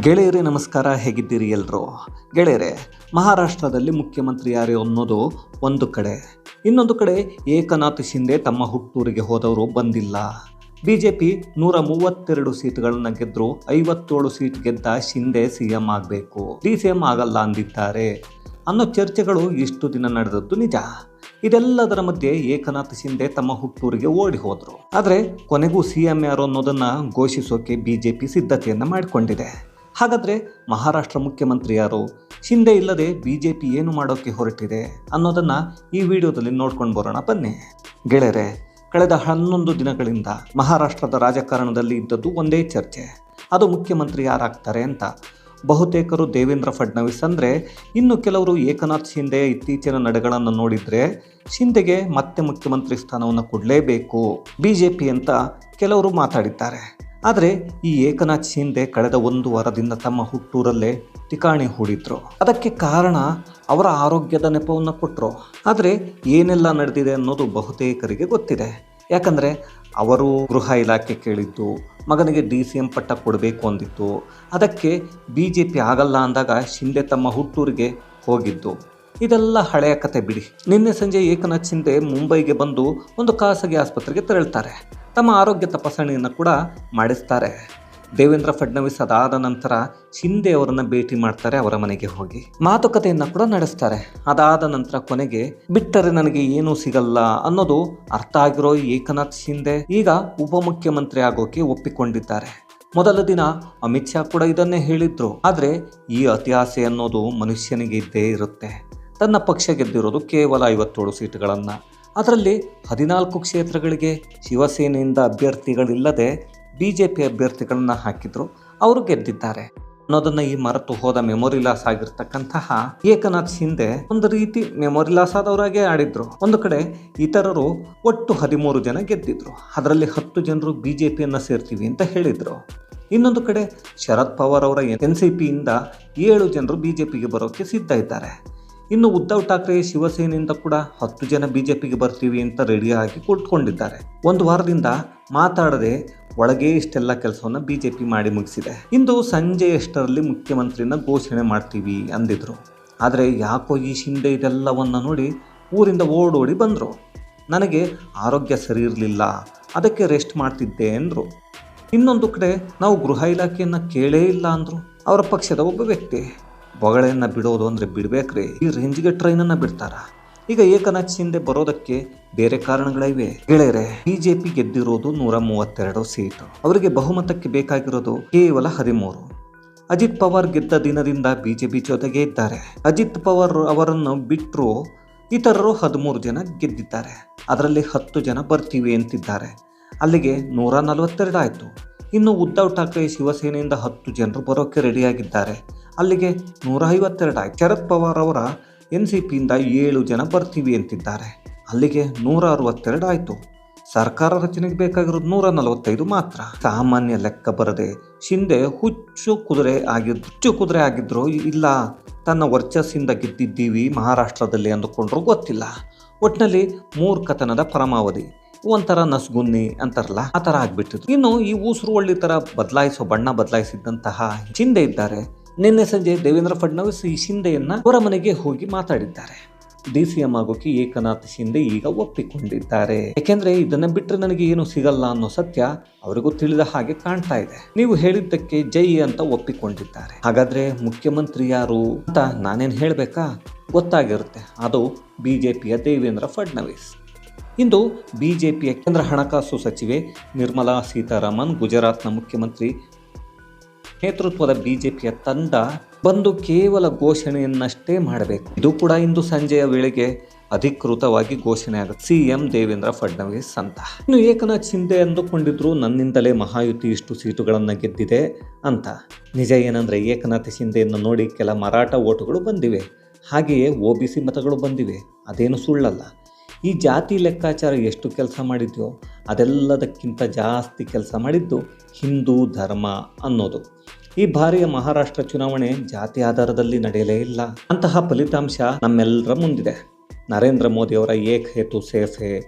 ಗೆಳೆಯರೇ, ನಮಸ್ಕಾರ. ಹೇಗಿದ್ದೀರಿ ಎಲ್ಲರೂ ಗೆಳೆಯರೇ, ಮಹಾರಾಷ್ಟ್ರದಲ್ಲಿ ಮುಖ್ಯಮಂತ್ರಿ ಯಾರು ಅನ್ನೋದು ಒಂದು ಕಡೆ. ಇನ್ನೊಂದು ಕಡೆ ಏಕನಾಥ್ ಶಿಂದೆ ತಮ್ಮ ಹುಟ್ಟೂರಿಗೆ ಹೋದವರು ಬಂದಿಲ್ಲ. ಬಿ ಜೆ ಪಿ ನೂರ ಮೂವತ್ತೆರಡು ಸೀಟ್ಗಳನ್ನು ಗೆದ್ರು ಐವತ್ತೇಳು ಸೀಟ್ ಗೆದ್ದ ಶಿಂದೆ ಸಿ ಎಂ ಆಗಬೇಕು. ಡಿ ಸಿ ಎಂ ಆಗಲ್ಲ ಅಂದಿದ್ದಾರೆ. ಅನ್ನೋ ಚರ್ಚೆಗಳು ಇಷ್ಟು ದಿನ ನಡೆದದ್ದು ನಿಜ. ಇದೆಲ್ಲದರ ಮಧ್ಯೆ ಏಕನಾಥ್ ಶಿಂದೆ ತಮ್ಮ ಹುಟ್ಟೂರಿಗೆ ಓಡಿ ಹೋದರು. ಆದರೆ ಕೊನೆಗೂ ಸಿ ಎಂ ಯಾರು ಅನ್ನೋದನ್ನ ಘೋಷಿಸೋಕೆ ಬಿಜೆಪಿ ಸಿದ್ಧತೆಯನ್ನು ಮಾಡಿಕೊಂಡಿದೆ. ಹಾಗಾದ್ರೆ ಮಹಾರಾಷ್ಟ್ರ ಮುಖ್ಯಮಂತ್ರಿ ಯಾರು? ಶಿಂದೆ ಇಲ್ಲದೆ ಬಿ ಜೆ ಪಿ ಏನು ಮಾಡೋಕ್ಕೆ ಹೊರಟಿದೆ ಅನ್ನೋದನ್ನು ಈ ವಿಡಿಯೋದಲ್ಲಿ ನೋಡ್ಕೊಂಡು ಬರೋಣ, ಬನ್ನಿ. ಗೆಳೆಯರೆ, ಕಳೆದ ಹನ್ನೊಂದು ದಿನಗಳಿಂದ ಮಹಾರಾಷ್ಟ್ರದ ರಾಜಕಾರಣದಲ್ಲಿ ಇದ್ದದ್ದು ಒಂದೇ ಚರ್ಚೆ. ಅದು ಮುಖ್ಯಮಂತ್ರಿ ಯಾರಾಗ್ತಾರೆ ಅಂತ. ಬಹುತೇಕರು ದೇವೇಂದ್ರ ಫಡ್ನವೀಸ್ ಅಂದರೆ ಇನ್ನು ಕೆಲವರು ಏಕನಾಥ್ ಶಿಂದೆ ಇತ್ತೀಚಿನ ನಡೆಗಳನ್ನು ನೋಡಿದರೆ ಶಿಂದೆಗೆ ಮತ್ತೆ ಮುಖ್ಯಮಂತ್ರಿ ಸ್ಥಾನವನ್ನು ಕೊಡಲೇಬೇಕು ಬಿ ಜೆ ಪಿ ಅಂತ ಕೆಲವರು ಮಾತಾಡಿದ್ದಾರೆ. ಆದರೆ ಈ ಏಕನಾಥ್ ಶಿಂದೆ ಕಳೆದ ಒಂದು ವಾರದಿಂದ ತಮ್ಮ ಹುಟ್ಟೂರಲ್ಲೇ ಠಿಕಾಣಿ ಹೂಡಿದ್ರು. ಅದಕ್ಕೆ ಕಾರಣ ಅವರ ಆರೋಗ್ಯದ ನೆಪವನ್ನು ಕೊಟ್ಟರು ಆದರೆ ಏನೆಲ್ಲ ನಡೆದಿದೆ ಅನ್ನೋದು ಬಹುತೇಕರಿಗೆ ಗೊತ್ತಿದೆ. ಯಾಕಂದರೆ ಅವರು ಗೃಹ ಇಲಾಖೆ ಕೇಳಿದ್ದು, ಮಗನಿಗೆ ಡಿ ಸಿ ಎಂ ಪಟ್ಟ ಕೊಡಬೇಕು ಅಂದಿತ್ತು. ಅದಕ್ಕೆ ಬಿ ಜೆ ಪಿ ಆಗಲ್ಲ ಅಂದಾಗ ಶಿಂದೆ ತಮ್ಮ ಹುಟ್ಟೂರಿಗೆ ಹೋಗಿದ್ದು. ಇದೆಲ್ಲ ಹಳೆಯ ಕತೆ ಬಿಡಿ. ನಿನ್ನೆ ಸಂಜೆ ಏಕನಾಥ್ ಶಿಂದೆ ಮುಂಬೈಗೆ ಬಂದು ಒಂದು ಖಾಸಗಿ ಆಸ್ಪತ್ರೆಗೆ ತೆರಳ್ತಾರೆ. ತಮ್ಮ ಆರೋಗ್ಯ ತಪಾಸಣೆಯನ್ನು ಕೂಡ ಮಾಡಿಸ್ತಾರೆ. ದೇವೇಂದ್ರ ಫಡ್ನವೀಸ್ ಅದಾದ ನಂತರ ಶಿಂದೆ ಅವರನ್ನು ಭೇಟಿ ಮಾಡ್ತಾರೆ ಅವರ ಮನೆಗೆ ಹೋಗಿ. ಮಾತುಕತೆಯನ್ನು ಕೂಡ ನಡೆಸ್ತಾರೆ. ಅದಾದ ನಂತರ ಕೊನೆಗೆ, ಬಿಟ್ಟರೆ ನನಗೆ ಏನೂ ಸಿಗಲ್ಲ ಅನ್ನೋದು ಅರ್ಥ ಆಗಿರೋ ಏಕನಾಥ್ ಶಿಂದೆ ಈಗ ಉಪಮುಖ್ಯಮಂತ್ರಿ ಆಗೋಕೆ ಒಪ್ಪಿಕೊಂಡಿದ್ದಾರೆ. ಮೊದಲ ದಿನ ಅಮಿತ್ ಶಾ ಕೂಡ ಇದನ್ನೇ ಹೇಳಿದ್ರು. ಆದರೆ ಈ ಅತಿಹಾಸೆ ಅನ್ನೋದು ಮನುಷ್ಯನಿಗೆ ಇದ್ದೇ ಇರುತ್ತೆ. ತನ್ನ ಪಕ್ಷ ಗೆದ್ದಿರೋದು ಕೇವಲ ಐವತ್ತೇಳು ಸೀಟುಗಳನ್ನು. ಅದರಲ್ಲಿ ಹದಿನಾಲ್ಕು ಕ್ಷೇತ್ರಗಳಿಗೆ ಶಿವಸೇನೆಯಿಂದ ಅಭ್ಯರ್ಥಿಗಳಿಲ್ಲದೆ ಬಿ ಜೆ ಪಿ ಅಭ್ಯರ್ಥಿಗಳನ್ನು ಹಾಕಿದ್ರು, ಅವರು ಗೆದ್ದಿದ್ದಾರೆ. ಅನ್ನೋದನ್ನು ಈ ಮರೆತು ಹೋದ ಮೆಮೊರಿ ಲಾಸ್ ಆಗಿರ್ತಕ್ಕಂತಹ ಏಕನಾಥ್ ಶಿಂದೆ ಒಂದು ರೀತಿ ಮೆಮೊರಿ ಲಾಸ್ ಆದವರಾಗೆ ಆಡಿದ್ರು. ಒಂದು ಕಡೆ ಇತರರು ಒಟ್ಟು ಹದಿಮೂರು ಜನ ಗೆದ್ದಿದ್ರು. ಅದರಲ್ಲಿ ಹತ್ತು ಜನರು ಬಿ ಜೆ ಪಿಯನ್ನು ಸೇರ್ತೀವಿ ಅಂತ ಹೇಳಿದ್ರು. ಇನ್ನೊಂದು ಕಡೆ ಶರದ್ ಪವಾರ್ ಅವರ ಎನ್ ಸಿ ಪಿಯಿಂದ ಏಳು ಜನರು ಬಿ ಜೆ ಪಿಗೆ ಬರೋಕ್ಕೆ ಸಿದ್ಧ ಇದ್ದಾರೆ. ಇನ್ನು ಉದ್ಧವ್ ಠಾಕ್ರೆ, ಶಿವಸೇನೆಯಿಂದ ಕೂಡ ಹತ್ತು ಜನ ಬಿಜೆಪಿಗೆ ಬರ್ತೀವಿ ಅಂತ ರೆಡಿಯಾಗಿ ಕುಳಿತುಕೊಂಡಿದ್ದಾರೆ ಒಂದು ವಾರದಿಂದ ಮಾತಾಡದೆ ಒಳಗೆ ಇಷ್ಟೆಲ್ಲ ಕೆಲಸವನ್ನು ಬಿಜೆಪಿ ಮಾಡಿ ಮುಗಿಸಿದೆ. ಇಂದು ಸಂಜೆ ಎಷ್ಟರಲ್ಲಿ ಮುಖ್ಯಮಂತ್ರಿನ ಘೋಷಣೆ ಮಾಡ್ತೀವಿ ಅಂದಿದ್ರು. ಆದರೆ ಯಾಕೋ ಈ ಶಿಂದೆ ಇದೆಲ್ಲವನ್ನು ನೋಡಿ ಊರಿಂದ ಓಡೋಡಿ ಬಂದರು. ನನಗೆ ಆರೋಗ್ಯ ಸರಿ ಇರಲಿಲ್ಲ, ಅದಕ್ಕೆ ರೆಸ್ಟ್ ಮಾಡ್ತಿದ್ದೆ ಅಂದರು. ಇನ್ನೊಂದು ಕಡೆ ನಾವು ಗೃಹ ಇಲಾಖೆಯನ್ನು ಕೇಳೇ ಇಲ್ಲ ಅಂದರು. ಅವರ ಪಕ್ಷದ ಒಬ್ಬ ವ್ಯಕ್ತಿ. ಬೊಗಳೆಯನ್ನು ಬಿಡೋದು ಅಂದರೆ ಬಿಡ್ಬೇಕ್ರಿ. ಈ ರೇಂಜ್ಗೆ ಟ್ರೈನನ್ನು ಬಿಡ್ತಾರ? ಈಗ ಏಕನಾಥ್ ಹಿಂದೆ ಬರೋದಕ್ಕೆ ಬೇರೆ ಕಾರಣಗಳಿವೆ. ಗೆಳೆಯರೆ ಬಿಜೆಪಿ ಗೆದ್ದಿರೋದು ನೂರ ಮೂವತ್ತೆರಡು ಸೀಟು. ಅವರಿಗೆ ಬಹುಮತಕ್ಕೆ ಬೇಕಾಗಿರೋದು ಕೇವಲ ಹದಿಮೂರು. ಅಜಿತ್ ಪವಾರ್ ಗೆದ್ದ ದಿನದಿಂದ ಬಿಜೆಪಿ ಜೊತೆಗೆ ಇದ್ದಾರೆ. ಅಜಿತ್ ಪವಾರ್ ಅವರನ್ನು ಬಿಟ್ಟರು ಇತರರು ಹದಿಮೂರು ಜನ ಗೆದ್ದಿದ್ದಾರೆ. ಅದರಲ್ಲಿ ಹತ್ತು ಜನ ಬರ್ತೀವಿ ಅಂತಿದ್ದಾರೆ. ಅಲ್ಲಿಗೆ ನೂರ ನಲವತ್ತೆರಡು ಆಯಿತು. ಇನ್ನು ಉದ್ಧವ್ ಠಾಕ್ರೆ ಶಿವಸೇನೆಯಿಂದ ಹತ್ತು ಜನರು ಬರೋಕ್ಕೆ ರೆಡಿಯಾಗಿದ್ದಾರೆ ಅಲ್ಲಿಗೆ ನೂರ ಐವತ್ತೆರಡು ಆಯ್ತು ಶರದ್ ಪವಾರ್ ಅವರ ಎನ್ ಸಿ ಪಿಯಿಂದ ಏಳು ಜನ ಬರ್ತೀವಿ ಅಂತಿದ್ದಾರೆ. ಅಲ್ಲಿಗೆ ನೂರ ಅರವತ್ತೆರಡು ಆಯಿತು. ಸರ್ಕಾರ ರಚನೆಗೆ ಬೇಕಾಗಿರೋದು ನೂರ ನಲವತ್ತೈದು ಮಾತ್ರ. ಸಾಮಾನ್ಯ ಲೆಕ್ಕ ಬರದೆ ಶಿಂದೆ ಹುಚ್ಚು ಕುದುರೆ ಆಗಿದ್ದು ಹುಚ್ಚು ಕುದುರೆ ಆಗಿದ್ರು ಇಲ್ಲ. ತನ್ನ ವರ್ಚಸ್ಸಿಂದ ಗೆದ್ದಿದ್ದೀವಿ ಮಹಾರಾಷ್ಟ್ರದಲ್ಲಿ ಅಂದುಕೊಂಡ್ರು ಗೊತ್ತಿಲ್ಲ. ಒಟ್ಟಿನಲ್ಲಿ ಮೂರ್ಖತನದ ಪರಮಾವಧಿ. ಒಂಥರ ನಸ್ಗುನ್ನಿ ಅಂತಾರಲ್ಲ, ಆ ಥರ ಆಗಿಬಿಟ್ಟಿದ್ರು ಇನ್ನು ಈ ಊಸರು ಒಳ್ಳಿ ಥರ ಬದಲಾಯಿಸೋ ಬಣ್ಣ ಬದಲಾಯಿಸಿದಂತಹ ಚಿಂದೆ ಇದ್ದಾರೆ. ನಿನ್ನೆ ಸಂಜೆ ದೇವೇಂದ್ರ ಫಡ್ನವೀಸ್ ಈ ಶಿಂದೆಯನ್ನ ಅವರ ಮನೆಗೆ ಹೋಗಿ ಮಾತಾಡಿದ್ದಾರೆ. ಡಿ ಸಿ ಎಂ ಆಗೋಕೆ ಏಕನಾಥ್ ಶಿಂದೆ ಈಗ ಒಪ್ಪಿಕೊಂಡಿದ್ದಾರೆ. ಯಾಕೆಂದ್ರೆ ಇದನ್ನ ಬಿಟ್ಟರೆ ನನಗೆ ಏನು ಸಿಗಲ್ಲ ಅನ್ನೋ ಸತ್ಯ ಅವರಿಗೂ ತಿಳಿದ ಹಾಗೆ ಕಾಣ್ತಾ ಇದೆ. ನೀವು ಹೇಳಿದ್ದಕ್ಕೆ ಜೈ ಅಂತ ಒಪ್ಪಿಕೊಂಡಿದ್ದಾರೆ. ಹಾಗಾದ್ರೆ ಮುಖ್ಯಮಂತ್ರಿ ಯಾರು ಅಂತ ನಾನೇನು ಹೇಳಬೇಕಾ? ಗೊತ್ತಾಗಿರುತ್ತೆ. ಅದು ಬಿಜೆಪಿಯ ದೇವೇಂದ್ರ ಫಡ್ನವೀಸ್. ಇಂದು ಬಿಜೆಪಿಯ ಕೇಂದ್ರ ಹಣಕಾಸು ಸಚಿವೆ ನಿರ್ಮಲಾ ಸೀತಾರಾಮನ್ ಗುಜರಾತ್ನ ಮುಖ್ಯಮಂತ್ರಿ ನೇತೃತ್ವದ ಬಿಜೆಪಿಯ ತಂಡ ಬಂದು ಕೇವಲ ಘೋಷಣೆಯನ್ನಷ್ಟೇ ಮಾಡಬೇಕು. ಇದು ಕೂಡ ಇಂದು ಸಂಜೆಯ ವೇಳೆಗೆ ಅಧಿಕೃತವಾಗಿ ಘೋಷಣೆ ಆಗುತ್ತೆ. ಸಿಎಂ ದೇವೇಂದ್ರ ಫಡ್ನವೀಸ್ ಅಂತ. ಇನ್ನು ಏಕನಾಥ್ ಶಿಂದೆ ಅಂದುಕೊಂಡಿದ್ರು, ನನ್ನಿಂದಲೇ ಮಹಾಯುತಿ ಇಷ್ಟು ಸೀಟುಗಳನ್ನು ಗೆದ್ದಿದೆ ಅಂತ. ನಿಜ ಏನಂದ್ರೆ ಏಕನಾಥ್ ಶಿಂದೆಯನ್ನು ನೋಡಿ ಕೆಲ ಮರಾಠ ಓಟುಗಳು ಬಂದಿವೆ. ಹಾಗೆಯೇ ಒ ಬಿ ಸಿ ಮತಗಳು ಬಂದಿವೆ. ಅದೇನು ಸುಳ್ಳಲ್ಲ. ಈ ಜಾತಿ ಲೆಕ್ಕಾಚಾರ ಎಷ್ಟು ಕೆಲಸ ಮಾಡಿದ್ಯೋ ಅದೆಲ್ಲದಕ್ಕಿಂತ ಜಾಸ್ತಿ ಕೆಲಸ ಮಾಡಿದ್ದು ಹಿಂದೂ ಧರ್ಮ ಅನ್ನೋದು. ಈ ಬಾರಿಯ ಮಹಾರಾಷ್ಟ್ರ ಚುನಾವಣೆ ಜಾತಿ ಆಧಾರದಲ್ಲಿ ನಡೆಯಲೇ ಇಲ್ಲ. ಅಂತಹ ಫಲಿತಾಂಶ ನಮ್ಮೆಲ್ಲರ ಮುಂದಿದೆ. ನರೇಂದ್ರ ಮೋದಿಯವರ ಏಕ್ ಹೇತು ಹೇ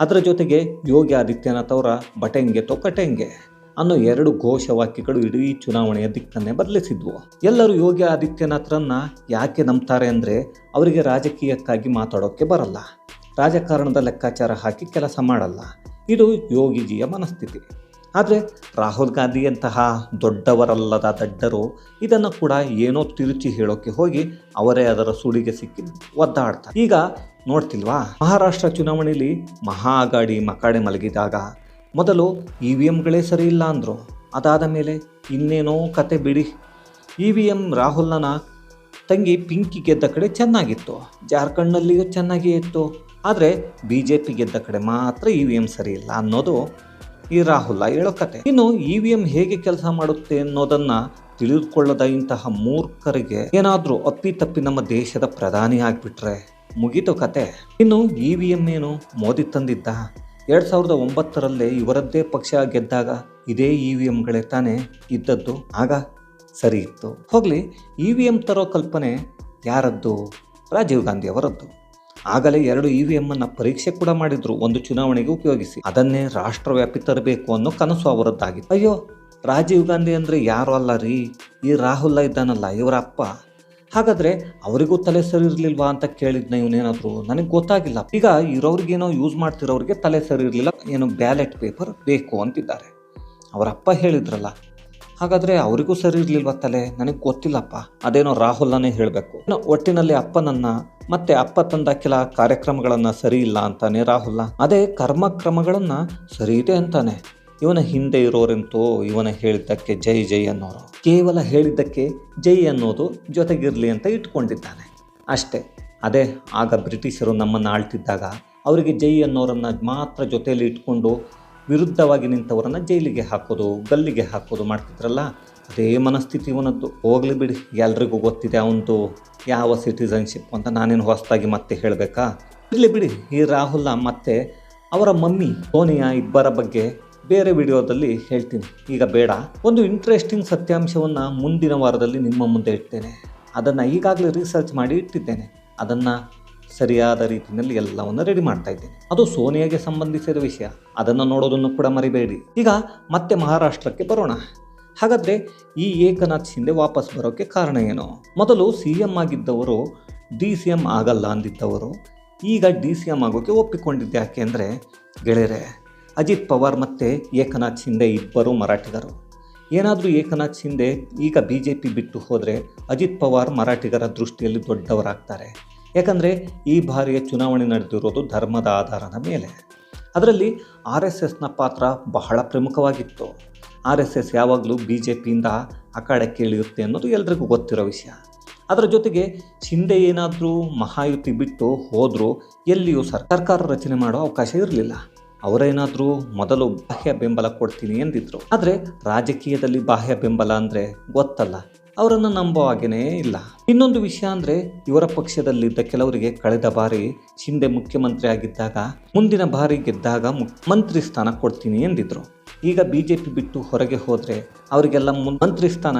ಅದರ ಜೊತೆಗೆ ಯೋಗಿ ಆದಿತ್ಯನಾಥ್ ಅವರ ಬಟೆಂಗೆ ತೊಕಟೆಂಗೆ ಅನ್ನೋ ಎರಡು ಘೋಷವಾಕ್ಯಗಳು ಇಡೀ ಚುನಾವಣೆಯ ದಿಕ್ಕನ್ನೇ ಬದಲಿಸಿದ್ವು. ಎಲ್ಲರೂ ಯೋಗಿ ಆದಿತ್ಯನಾಥ್ರನ್ನ ಯಾಕೆ ನಂಬ್ತಾರೆ ಅಂದರೆ ಅವರಿಗೆ ರಾಜಕೀಯಕ್ಕಾಗಿ ಮಾತಾಡೋಕ್ಕೆ ಬರಲ್ಲ. ರಾಜಕಾರಣದ ಲೆಕ್ಕಾಚಾರ ಹಾಕಿ ಕೆಲಸ ಮಾಡಲ್ಲ. ಇದು ಯೋಗಿಜಿಯ ಮನಸ್ಥಿತಿ. ಆದರೆ ರಾಹುಲ್ ಗಾಂಧಿಯಂತಹ ದೊಡ್ಡವರಲ್ಲದ ದಡ್ಡರು ಇದನ್ನು ಕೂಡ ಏನೋ ತಿರುಚಿ ಹೇಳೋಕ್ಕೆ ಹೋಗಿ ಅವರೇ ಅದರ ಸುಳಿಗೆ ಸಿಕ್ಕಿ ಒದ್ದಾಡ್ತಾರೆ. ಈಗ ನೋಡ್ತಿಲ್ವಾ? ಮಹಾರಾಷ್ಟ್ರ ಚುನಾವಣೆಯಲ್ಲಿ ಮಹಾ ಅಗಾಡಿ ಮಕಾಡೆ ಮಲಗಿದಾಗ ಮೊದಲು ಇ ವಿ ಎಮ್ಗಳೇ ಸರಿ ಇಲ್ಲ ಅಂದರು. ಅದಾದ ಮೇಲೆ ಇನ್ನೇನೋ ಕತೆ ಬಿಡಿ. ಇ ವಿ ಎಂ ರಾಹುಲ್ನ ತಂಗಿ ಪಿಂಕಿ ಗೆದ್ದ ಕಡೆ ಚೆನ್ನಾಗಿತ್ತು. ಜಾರ್ಖಂಡ್ನಲ್ಲಿಯೂ ಚೆನ್ನಾಗಿಯೇ ಇತ್ತು. ಆದರೆ ಬಿ ಜೆ ಪಿ ಗೆದ್ದ ಕಡೆ ಮಾತ್ರ ಇ ವಿ ಎಂ ಸರಿ ಇಲ್ಲ ಅನ್ನೋದು ಈ ರಾಹುಲ್ ಹೇಳೋ ಕತೆ. ಇನ್ನು ಇ ವಿ ಎಂ ಹೇಗೆ ಕೆಲಸ ಮಾಡುತ್ತೆ ಅನ್ನೋದನ್ನ ತಿಳಿದುಕೊಳ್ಳದ ಇಂತಹ ಮೂರ್ಖರಿಗೆ ಏನಾದರೂ ಅಪ್ಪಿತಪ್ಪಿ ನಮ್ಮ ದೇಶದ ಪ್ರಧಾನಿ ಆಗಿಬಿಟ್ರೆ ಮುಗಿತು ಕತೆ. ಇನ್ನು ಇ ವಿ ಎಂ ಏನು ಮೋದಿ ತಂದಿದ್ದ? ಎರಡು ಸಾವಿರದ ಒಂಬತ್ತರಲ್ಲೇ ಇವರದ್ದೇ ಪಕ್ಷ ಗೆದ್ದಾಗ ಇದೇ ಇ ವಿ ಎಂಗಳೇ ತಾನೇ ಇದ್ದದ್ದು. ಆಗ ಸರಿ ಇತ್ತು. ಹೋಗಲಿ ಇ ವಿ ಎಂ ತರೋ ಕಲ್ಪನೆ ಯಾರದ್ದು? ರಾಜೀವ್ ಗಾಂಧಿ ಅವರದ್ದು. ಆಗಲೇ ಎರಡು ಇ ವಿ ಎಂ ಅನ್ನ ಪರೀಕ್ಷೆ ಕೂಡ ಮಾಡಿದ್ರು. ಒಂದು ಚುನಾವಣೆಗೆ ಉಪಯೋಗಿಸಿ. ಅದನ್ನೇ ರಾಷ್ಟ್ರವ್ಯಾಪಿ ತರಬೇಕು ಅನ್ನೋ ಕನಸು ಅವರದ್ದಾಗಿತ್ತು. ಅಯ್ಯೋ, ರಾಜೀವ್ ಗಾಂಧಿ ಅಂದ್ರೆ ಯಾರು ಅಲ್ಲ ರೀ? ಈ ರಾಹುಲ್ ಇದ್ದಾನಲ್ಲ, ಇವರ ಅಪ್ಪ. ಹಾಗಾದ್ರೆ ಅವರಿಗೂ ತಲೆ ಸರಿ ಇರ್ಲಿಲ್ವಾ ಅಂತ ಕೇಳಿದ್ನ ಇವನೇನಾದ್ರು? ನನಗೆ ಗೊತ್ತಾಗಿಲ್ಲ. ಈಗ ಇರೋರಿಗೇನೋ ಯೂಸ್ ಮಾಡ್ತಿರೋರಿಗೆ ತಲೆ ಸರಿ ಇರಲಿಲ್ಲ ಏನು ಬ್ಯಾಲೆಟ್ ಪೇಪರ್ ಬೇಕು ಅಂತಿದ್ದಾರೆ. ಅವರ ಅಪ್ಪ ಹೇಳಿದ್ರಲ್ಲ ಹಾಗಾದ್ರೆ ಅವರಿಗೂ ಸರಿ ಇರ್ಲಿಲ್ವ ತಲೆ? ನನಗೆ ಗೊತ್ತಿಲ್ಲಪ್ಪ. ಅದೇನೋ ರಾಹುಲ್ನೇ ಹೇಳಬೇಕು. ಒಟ್ಟಿನಲ್ಲಿ ಅಪ್ಪನನ್ನ ಮತ್ತೆ ಅಪ್ಪ ತಂದ ಕೆಲ ಕಾರ್ಯಕ್ರಮಗಳನ್ನ ಸರಿ ಇಲ್ಲ ಅಂತಾನೆ ರಾಹುಲ್ ಅದೇ ಕರ್ಮ ಕ್ರಮಗಳನ್ನ ಸರಿ ಇದೆ ಅಂತಾನೆ. ಇವನ ಹಿಂದೆ ಇರೋರೆಂತೂ ಇವನ ಹೇಳಿದ್ದಕ್ಕೆ ಜೈ ಜೈ ಅನ್ನೋರು. ಕೇವಲ ಹೇಳಿದ್ದಕ್ಕೆ ಜೈ ಅನ್ನೋದು ಜೊತೆಗಿರಲಿ ಅಂತ ಇಟ್ಕೊಂಡಿದ್ದಾನೆ. ಅಷ್ಟೇ. ಅದೇ, ಆಗ ಬ್ರಿಟಿಷರು ನಮ್ಮನ್ನು ಆಳ್ತಿದ್ದಾಗ ಅವರಿಗೆ ಜೈ ಅನ್ನೋರನ್ನ ಮಾತ್ರ ಜೊತೆಯಲ್ಲಿ ಇಟ್ಕೊಂಡು ವಿರುದ್ಧವಾಗಿ ನಿಂತವರನ್ನು ಜೈಲಿಗೆ ಹಾಕೋದು, ಗಲ್ಲಿಗೆ ಹಾಕೋದು ಮಾಡ್ತಿದ್ರಲ್ಲ, ಅದೇ ಮನಸ್ಥಿತಿ ಇವನದ್ದು. ಹೋಗಲಿ ಬಿಡಿ, ಎಲ್ರಿಗೂ ಗೊತ್ತಿದೆ ಅವನದು ಯಾವ ಸಿಟಿಸನ್ಶಿಪ್ ಅಂತ ನಾನೇನು ಹೊಸದಾಗಿ ಮತ್ತೆ ಹೇಳಬೇಕಾ? ಇರಲಿ ಬಿಡಿ, ಈ ರಾಹುಲ್ ಮತ್ತೆ ಅವರ ಮಮ್ಮಿ ಸೋನಿಯಾ ಇಬ್ಬರ ಬಗ್ಗೆ ಬೇರೆ ವಿಡಿಯೋದಲ್ಲಿ ಹೇಳ್ತೀನಿ. ಈಗ ಬೇಡ, ಒಂದು ಇಂಟ್ರೆಸ್ಟಿಂಗ್ ಸತ್ಯಾಂಶವನ್ನು ಮುಂದಿನ ವಾರದಲ್ಲಿ ನಿಮ್ಮ ಮುಂದೆ ಇಡ್ತೇನೆ. ಅದನ್ನು ಈಗಾಗಲೇ ರಿಸರ್ಚ್ ಮಾಡಿ ಇಟ್ಟಿದ್ದೇನೆ. ಅದನ್ನು ಸರಿಯಾದ ರೀತಿಯಲ್ಲಿ ಎಲ್ಲವನ್ನು ರೆಡಿ ಮಾಡ್ತಾ ಇದ್ದೇನೆ. ಅದು ಸೋನಿಯಾಗೆ ಸಂಬಂಧಿಸಿದ ವಿಷಯ. ಅದನ್ನು ನೋಡೋದನ್ನು ಕೂಡ ಮರಿಬೇಡಿ. ಈಗ ಮತ್ತೆ ಮಹಾರಾಷ್ಟ್ರಕ್ಕೆ ಬರೋಣ. ಹಾಗಾದರೆ ಈ ಏಕನಾಥ್ ಶಿಂದೆ ವಾಪಸ್ ಬರೋಕ್ಕೆ ಕಾರಣ ಏನು? ಮೊದಲು ಸಿ ಎಂ ಆಗಿದ್ದವರು ಡಿ ಸಿ ಎಂ ಆಗಲ್ಲ ಅಂದಿದ್ದವರು. ಈಗ ಡಿ ಸಿ ಎಂ ಆಗೋಕ್ಕೆ ಒಪ್ಪಿಕೊಂಡಿದ್ದೆ ಯಾಕೆ ಅಂದರೆ, ಗೆಳೆಯರೆ, ಅಜಿತ್ ಪವಾರ್ ಮತ್ತು ಏಕನಾಥ್ ಶಿಂದೆ ಇಬ್ಬರು ಮರಾಠಿಗರು. ಏನಾದರೂ ಏಕನಾಥ್ ಶಿಂದೆ ಈಗ ಬಿ ಜೆ ಪಿ ಬಿಟ್ಟು ಹೋದರೆ ಅಜಿತ್ ಪವಾರ್ ಮರಾಠಿಗರ ದೃಷ್ಟಿಯಲ್ಲಿ ದೊಡ್ಡವರಾಗ್ತಾರೆ. ಯಾಕಂದರೆ ಈ ಬಾರಿಯ ಚುನಾವಣೆ ನಡೆದಿರೋದು ಧರ್ಮದ ಆಧಾರದ ಮೇಲೆ. ಅದರಲ್ಲಿ ಆರ್ ಎಸ್ ಎಸ್ನ ಪಾತ್ರ ಬಹಳ ಪ್ರಮುಖವಾಗಿತ್ತು. ಆರ್ ಎಸ್ ಎಸ್ ಯಾವಾಗಲೂ ಬಿ ಜೆ ಪಿಯಿಂದ ಅಖಾಡಕ್ಕೆ ಇಳಿಯುತ್ತೆ ಅನ್ನೋದು ಎಲ್ರಿಗೂ ಗೊತ್ತಿರೋ ವಿಷಯ. ಅದರ ಜೊತೆಗೆ ಹಿಂದೆ ಏನಾದರೂ ಮಹಾಯುತಿ ಬಿಟ್ಟು ಹೋದರೂ ಎಲ್ಲಿಯೂ ಸರ್ಕಾರ ರಚನೆ ಮಾಡೋ ಅವಕಾಶ ಇರಲಿಲ್ಲ. ಅವರೇನಾದರೂ ಮೊದಲು ಬಾಹ್ಯ ಬೆಂಬಲ ಕೊಡ್ತೀನಿ ಎಂದಿದ್ರು. ಆದರೆ ರಾಜಕೀಯದಲ್ಲಿ ಬಾಹ್ಯ ಬೆಂಬಲ ಅಂದರೆ ಗೊತ್ತಲ್ಲ. ಅವರನ್ನು ನಂಬೋ ಹಾಗೇನೇ ಇಲ್ಲ. ಇನ್ನೊಂದು ವಿಷಯ ಅಂದರೆ, ಇವರ ಪಕ್ಷದಲ್ಲಿದ್ದ ಕೆಲವರಿಗೆ ಕಳೆದ ಬಾರಿ ಶಿಂದೆ ಮುಖ್ಯಮಂತ್ರಿ ಆಗಿದ್ದಾಗ, ಮುಂದಿನ ಬಾರಿ ಗೆದ್ದಾಗ ಮಂತ್ರಿ ಸ್ಥಾನ ಕೊಡ್ತೀನಿ ಎಂದಿದ್ರು. ಈಗ ಬಿ ಜೆ ಪಿ ಬಿಟ್ಟು ಹೊರಗೆ ಹೋದರೆ, ಅವರಿಗೆಲ್ಲ ಮಂತ್ರಿ ಸ್ಥಾನ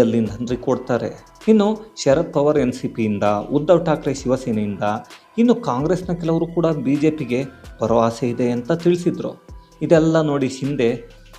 ಎಲ್ಲಿಂದ ಅಂದ್ರೆ ಕೊಡ್ತಾರೆ. ಇನ್ನು ಶರದ್ ಪವಾರ್ ಎನ್ ಸಿ ಪಿಯಿಂದ ಉದ್ಧವ್ ಠಾಕ್ರೆ ಶಿವಸೇನೆಯಿಂದ, ಇನ್ನು ಕಾಂಗ್ರೆಸ್ನ ಕೆಲವರು ಕೂಡ ಬಿ ಜೆ ಪಿಗೆ ಭರವಸೆ ಇದೆ ಅಂತ ತಿಳಿಸಿದ್ರು. ಇದೆಲ್ಲ ನೋಡಿ ಶಿಂದೆ,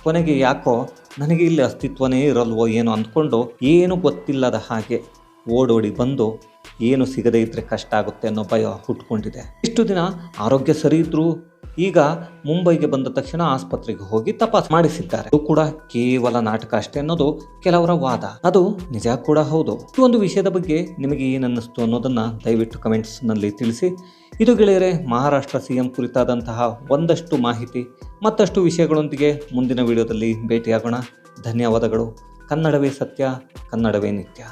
ಕೊನೆಗೆ ಯಾಕೋ ನನಗೆ ಇಲ್ಲಿ ಅಸ್ತಿತ್ವನೇ ಇರಲ್ವೋ ಏನೋ ಅಂದ್ಕೊಂಡು ಏನು ಗೊತ್ತಿಲ್ಲದ ಹಾಗೆ ಓಡೋಡಿ ಬಂದು ಏನು ಸಿಗದೇ ಇದ್ರೆ ಕಷ್ಟ ಆಗುತ್ತೆ ಅನ್ನೋ ಭಯ ಹುಟ್ಕೊಂಡಿದೆ. ಇಷ್ಟು ದಿನ ಆರೋಗ್ಯ ಸರಿ ಇದ್ರು ಈಗ ಮುಂಬೈಗೆ ಬಂದ ತಕ್ಷಣ ಆಸ್ಪತ್ರೆಗೆ ಹೋಗಿ ತಪಾಸ್ ಮಾಡಿಸಿದ್ದಾರೆ. ಇದು ಕೂಡ ಕೇವಲ ನಾಟಕ ಅಷ್ಟೇ ಅನ್ನೋದು ಕೆಲವರ ವಾದ. ಅದು ನಿಜ ಕೂಡ ಹೌದು. ಈ ಒಂದು ವಿಷಯದ ಬಗ್ಗೆ ನಿಮಗೆ ಏನನ್ನಿಸ್ತು ಅನ್ನೋದನ್ನ ದಯವಿಟ್ಟು ಕಮೆಂಟ್ಸ್ನಲ್ಲಿ ತಿಳಿಸಿ. ಇದು ಗೆಳೆಯರೆ, ಮಹಾರಾಷ್ಟ್ರ ಸಿಎಂ ಕುರಿತಾದಂತಹ ಒಂದಷ್ಟು ಮಾಹಿತಿ, ಮತ್ತಷ್ಟು ವಿಷಯಗಳೊಂದಿಗೆ ಮುಂದಿನ ವಿಡಿಯೋದಲ್ಲಿ ಭೇಟಿಯಾಗೋಣ. ಧನ್ಯವಾದಗಳು. ಕನ್ನಡವೇ ಸತ್ಯ, ಕನ್ನಡವೇ ನಿತ್ಯ.